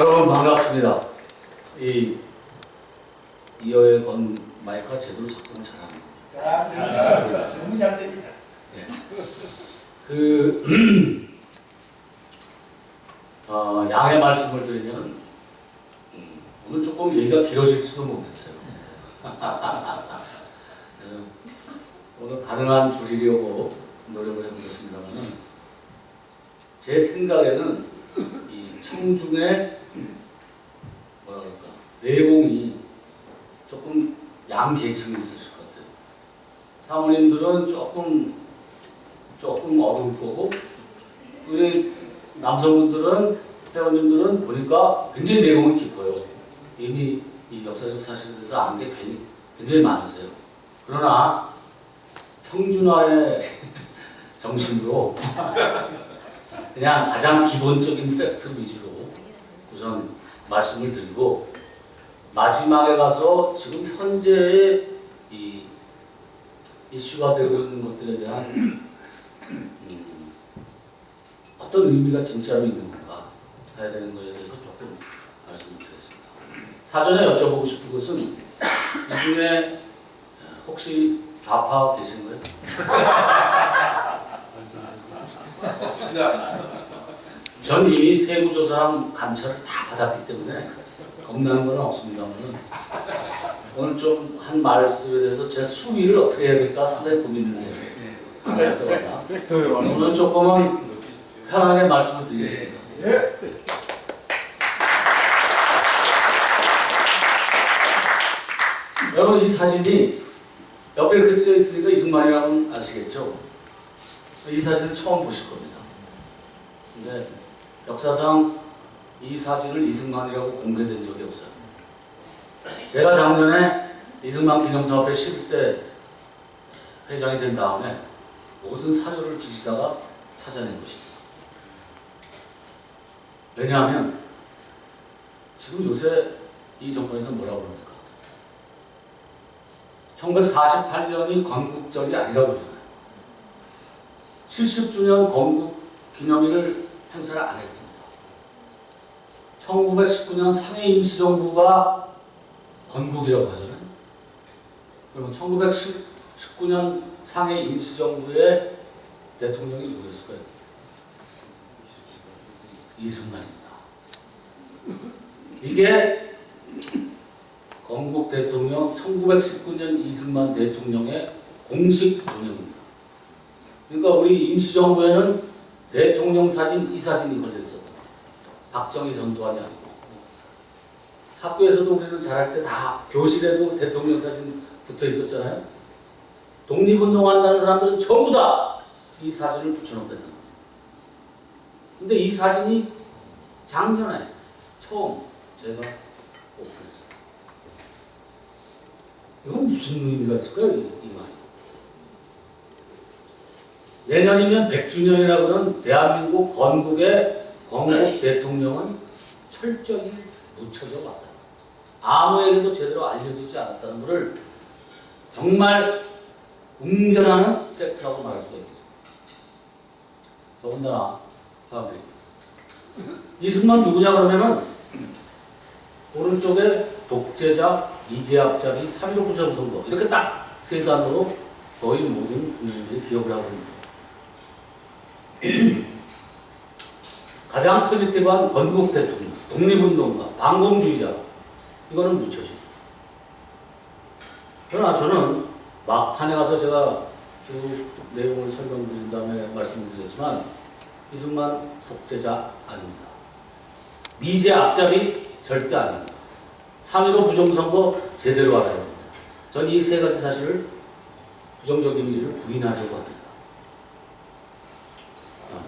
여러분 반갑습니다. 이 이어의 건 마이크가 제대로 작동을 잘하는 자, 너무 잘 됩니다. 그 어, 양해 말씀을 드리면 음, 오늘 조금 얘기가 길어질지도 모르겠어요. 어, 오늘 가능한 줄이려고 노력을 해보겠습니다만은 제 생각에는 이 청중의 뭐라 그럴까 내공이 조금 양계층이 있으실 것 같아요. 사모님들은 조금 조금 어두울 거고 우리 남성분들은 회원님들은 보니까 굉장히 내공이 깊어요. 이미 이 역사적 사실에 대해서 아는 게 굉장히, 굉장히 많으세요. 그러나 평준화의 정신으로 그냥 가장 기본적인 팩트 위주로 우선 말씀을 드리고 마지막에 가서 지금 현재의 이 이슈가 되고 있는 것들에 대한 음, 어떤 의미가 진짜로 있는 건가 해야 되는 것에 대해서 조금 말씀을 드리겠습니다. 사전에 여쭤보고 싶은 것은 이 중에 혹시 좌파 계신가요? 전 이미 세무조사랑 감찰을 다 받았기 때문에 겁나는 건 없습니다만 오늘 좀 한 말씀에 대해서 제 수위를 어떻게 해야 될까 상당히 고민을 해요. 때마다. 오늘 조금은 편하게 말씀을 드리겠습니다. 예. 여러분 이 사진이 옆에 이렇게 쓰여 있으니까 이승만이라면 아시겠죠? 이 사진을 처음 보실 겁니다. 근데 역사상 이 사진을 이승만이라고 공개된 적이 없어요. 제가 작년에 이승만 기념사업회 11대 회장이 된 다음에 모든 사료를 뒤지다가 찾아낸 것입니다. 왜냐하면 지금 요새 이 정권에서 뭐라고 그럽니까? 1948년이 건국절이 아니라고 그러잖아요. 70주년 건국 기념일을 행사를 안 했습니다. 1919년 상해 임시정부가 건국이라고 하잖아요. 그러면 1919년 상해 임시정부의 대통령이 누구였을까요? 이승만입니다. 이게 건국 대통령 1919년 이승만 대통령의 공식 전형입니다. 그러니까 우리 임시정부에는 대통령 사진 이 사진이 걸려 있었다. 박정희 전두환이 아니고 학교에서도 우리는 잘할 때 다 교실에도 대통령 사진 붙어 있었잖아요. 독립운동 한다는 사람들은 전부 다 이 사진을 붙여놓겠다. 근데 이 사진이 작년에 처음 제가 오픈했어요. 이건 무슨 의미가 있을까요? 이, 이 말이. 내년이면 100주년이라 그런 대한민국 건국의 건국 대통령은 철저히 묻혀져 왔다. 아무에게도 제대로 알려지지 않았다는 것을 정말 웅변하는 팩트라고 말할 수가 있겠습니다. 더군다나 사람들이 이승만 누구냐 그러면은 오른쪽에 독재자, 이재학자비, 3.15 부정선거 이렇게 딱 세 단어로 거의 모든 국민들이 기억을 하고 있습니다. 가장 포지티브한 건국 대통령, 독립운동가, 반공주의자 이거는 묻혀집니다. 그러나 저는 막판에 가서 제가 쭉 내용을 설명드린 다음에 말씀드리겠지만 이승만 독재자 아닙니다. 미제 앞잡이 절대 아닙니다. 3.15 부정선거 제대로 알아야 됩니다. 전 이 세 가지 사실을 부정적 이미지를 부인하려고 합니다. 어.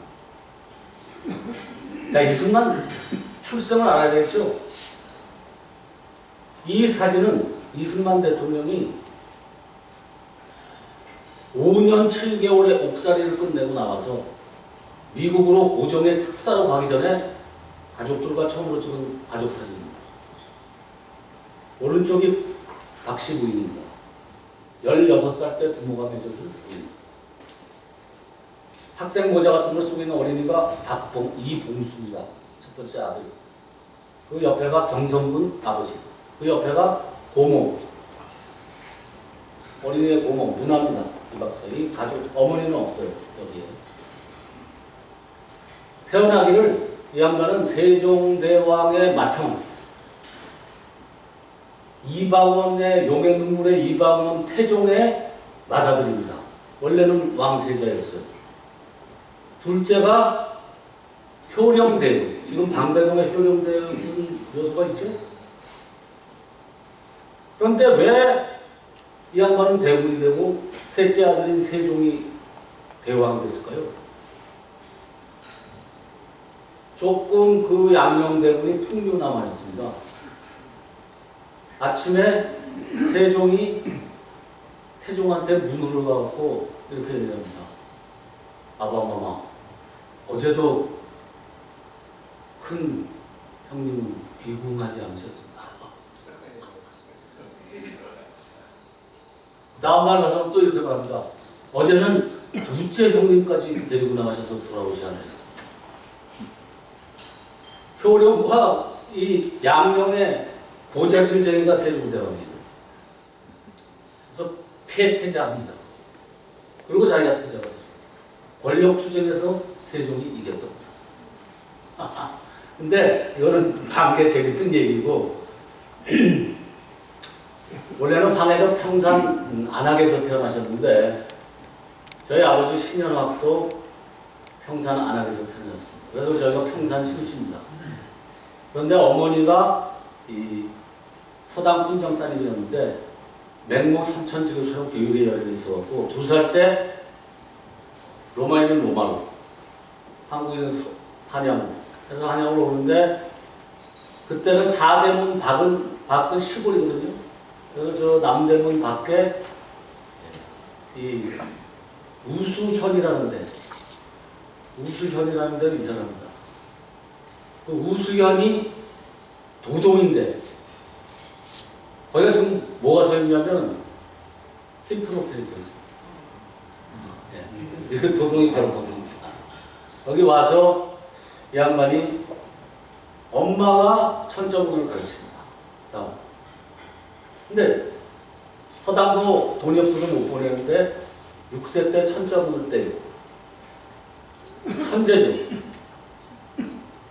자, 이승만 출생을 알아야 되겠죠? 이 사진은 이승만 대통령이 5년 7개월의 옥살이를 끝내고 나와서 미국으로 고정의 특사로 가기 전에 가족들과 처음으로 찍은 가족 사진입니다. 오른쪽이 박씨 부인입니다. 16살 때 부모가 맺어준 부인. 학생 모자 같은 걸 쓰고 있는 어린이가 박봉, 이봉수입니다. 첫 번째 아들. 그 옆에가 경성군 아버지, 그 옆에가 고모, 어린이의 고모, 누나입니다. 이 박사. 이 가족, 어머니는 없어요, 여기에. 태어나기를 이 양반은 세종대왕의 맏형, 이방원의 용의 눈물의 이방원 태종의 맏아들입니다. 원래는 왕세자였어요. 둘째가 효령대군. 지금 방배동에 효령대군 묘소가 있죠? 그런데 왜 이 양반은 대군이 되고 셋째 아들인 세종이 대왕이 됐을까요? 조금 그 양녕대군이 풍류남하였습니다. 아침에 세종이 태종한테 문을 가갖고 이렇게 얘기합니다. 아바마마, 어제도 큰 형님은 비궁하지 않으셨습니다. 다음날 가서 또 이렇게 말합니다. 어제는 둘째 형님까지 데리고 나가셔서 돌아오지 않으셨습니다. 효령과 이 양령의 고자질쟁이가 세종대왕이에요. 그래서 피해태자합니다. 그리고 자기가 태자가 되죠. 권력투쟁에서 세종이 이겼던. 근데 이거는 다음에 재밌는 얘기고 원래는 황해도 평산 음, 안악에서 태어나셨는데 저희 아버지 신현학도 평산 안악에서 태어났습니다. 그래서 저희가 평산 신시입니다. 그런데 어머니가 이 서당 훈장 따님이었는데 맹모 삼천 지교처럼 교육에 열려 있어갖고 두 살 때 로마인은 로마로 한국인은 서- 한양으로 그래서 한양으로 오는데 그때는 사대문 밖은 밖은 시골이거든요. 그래서 저 남대문 밖에 이 우수현이라는 데 우수현이라는 데를 이사 합니다. 그 우수현이 도동인데 거기가 지금 뭐가 서 있냐면 힐튼 호텔이 서 있어요. 예. 이거 도동이 바로 거기입니다. 여기 와서 이 양반이 엄마가 천정문을 가르칩니다. 다음. 근데 서당도 돈이 없어서 못 보내는데 6세 때 천자문을 떼요. 천재죠.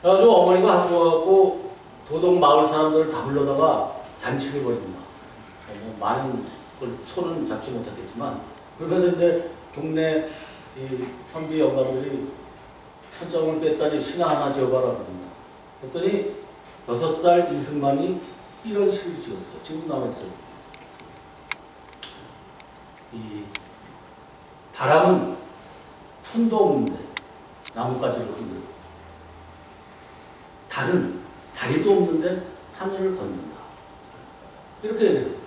그래가지고 어머니가 학교 가고 도동 마을 사람들을 다 불러다가 잔치를 벌입니다. 어, 뭐 많은 걸 손은 잡지 못했겠지만 그러면서 이제 동네 이 선비 영감들이 천정을 뺐다니 신화 하나 지어봐라 그럽니다. 그랬더니 여섯 살 이승만이 이런 시를 지었어요. 지금 남았어요. 이 바람은 손도 없는데 나뭇가지를 흔들고 달은 다리도 없는데 하늘을 걷는다. 이렇게 얘기해요.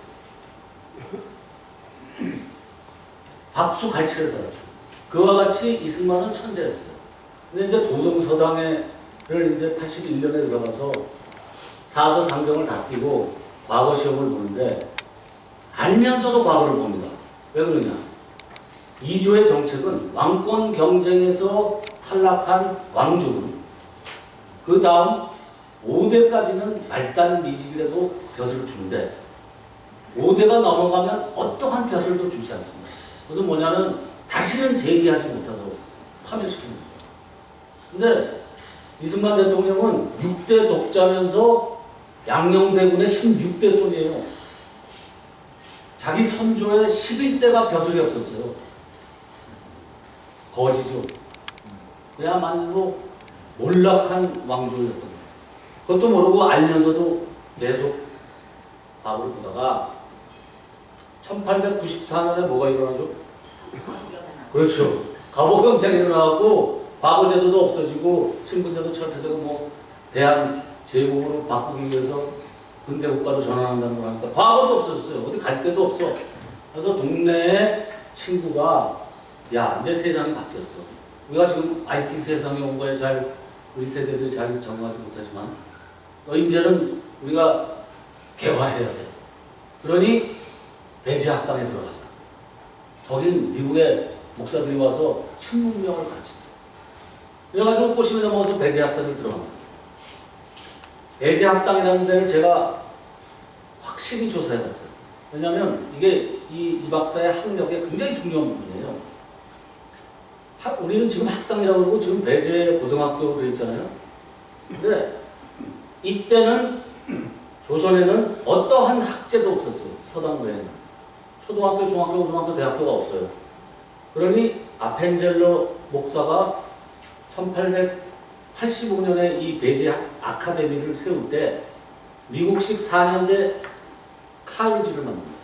박수 갈채를 달았죠. 그와 같이 이승만은 천재였어요. 근데 이제 도동서당에를 이제 81년에 들어가서 사서 상경을 다 띄고 과거 시험을 보는데 알면서도 과거를 봅니다. 왜 그러냐? 이조의 정책은 왕권 경쟁에서 탈락한 왕족은 그 다음 5대까지는 말단 미직이라도 벼슬을 주는데 5대가 넘어가면 어떠한 벼슬도 주지 않습니다. 그것은 뭐냐면 다시는 재기하지 못하도록 파멸시킵니다. 근데 이승만 대통령은 6대 독자면서 양녕대군의 16대 손이에요. 자기 선조의 11대가 벼슬이 없었어요. 거지죠. 그야말로 몰락한 왕조였던 거예요. 그것도 모르고 알면서도 계속 밥을 보다가 1894년에 뭐가 일어나죠? 그렇죠. 갑오경쟁이 일어나고 과거제도도 없어지고 신분제도 철폐되고 뭐 대한 제국으로 바꾸기 위해서 근대 국가로 전환한다는 거 하니까 과거도 없어졌어요. 어디 갈 데도 없어. 그래서 동네에 친구가 야 이제 세상이 바뀌었어. 우리가 지금 IT 세상에 온 거에 잘 우리 세대들이 잘 적응하지 못하지만 너 이제는 우리가 개화해야 돼. 그러니 배제학당에 들어가자. 거긴 미국의 목사들이 와서 신문명을 가르친다. 그래가지고 꼬심에 넘어가서 배제학당에 들어갑니다. 배제학당이라는 데를 제가 확실히 조사해봤어요. 왜냐하면 이게 이, 이 박사의 학력에 굉장히 중요한 부분이에요. 학- 우리는 지금 학당이라고 그러고 지금 배제 고등학교로 되어 있잖아요. 근데 이때는 조선에는 어떠한 학제도 없었어요. 서당 외에는. 초등학교, 중학교, 고등학교, 대학교가 없어요. 그러니 아펜젤로 목사가 1885년에 이 베제 아카데미를 세울 때 미국식 4년제 칼리지를 만듭니다.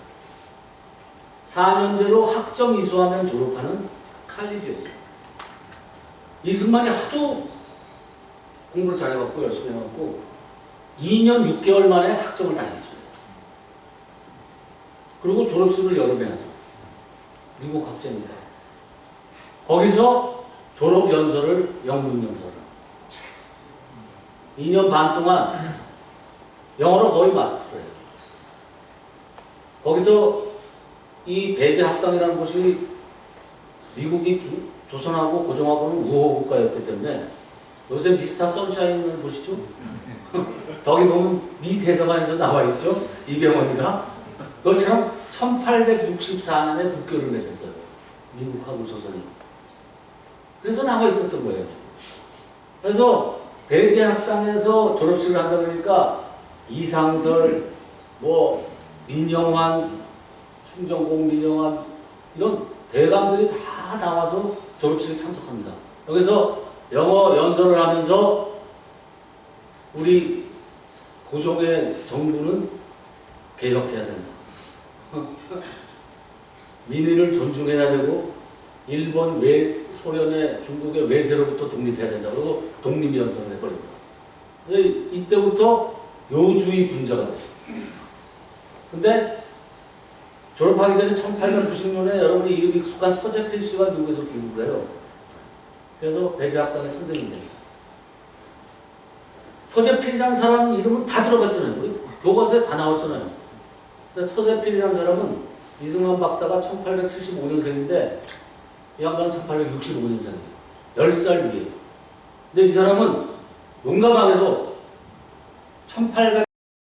4년제로 학점 이수하면 졸업하는 칼리지였어요. 이승만이 하도 공부를 잘해갖고 열심히 해갖고 2년 6개월 만에 학점을 다 이수해요. 그리고 졸업식을 여름에 하죠. 미국 학제니까. 거기서 졸업 연설을 영문 연설을 2년 반 동안 영어로 거의 마스터를 해요. 거기서 이 배제 학당이라는 곳이 미국이 주- 조선하고 고종하고는 우호 국가였기 때문에 요새 미스터 선샤인을 보시죠? 거기 보면 미 대사관에서 나와 있죠? 이병헌이가 그것처럼 1864년에 국교를 맺었어요. 미국하고 조선이. 그래서 나와 있었던 거예요. 그래서 배제 학당에서 졸업식을 한다 그러니까 이상설, 뭐 민영환, 충정공 민영환 이런 대감들이 다 나와서 졸업식에 참석합니다. 여기서 영어 연설을 하면서 우리 고종의 정부는 개혁해야 된다. 민의를 존중해야 되고 일본 외 소련의 중국의 외세로부터 독립해야 된다. 그리고 독립연설을 해버립니다. 이때부터 요주의 분자가 됐어요. 근데 졸업하기 전에 1890년에 여러분이 이름이 익숙한 서재필 씨가 미국에서 교육을 해요. 그래서 배제학당의 선생님이 됩니다. 서재필이라는 사람 이름은 다 들어봤잖아요. 교과서에 다 나왔잖아요. 근데 서재필이라는 사람은 이승만 박사가 1875년생인데 이 양반은 1865년생이에요. 10살 위에. 근데 이 사람은 용감하게도 1800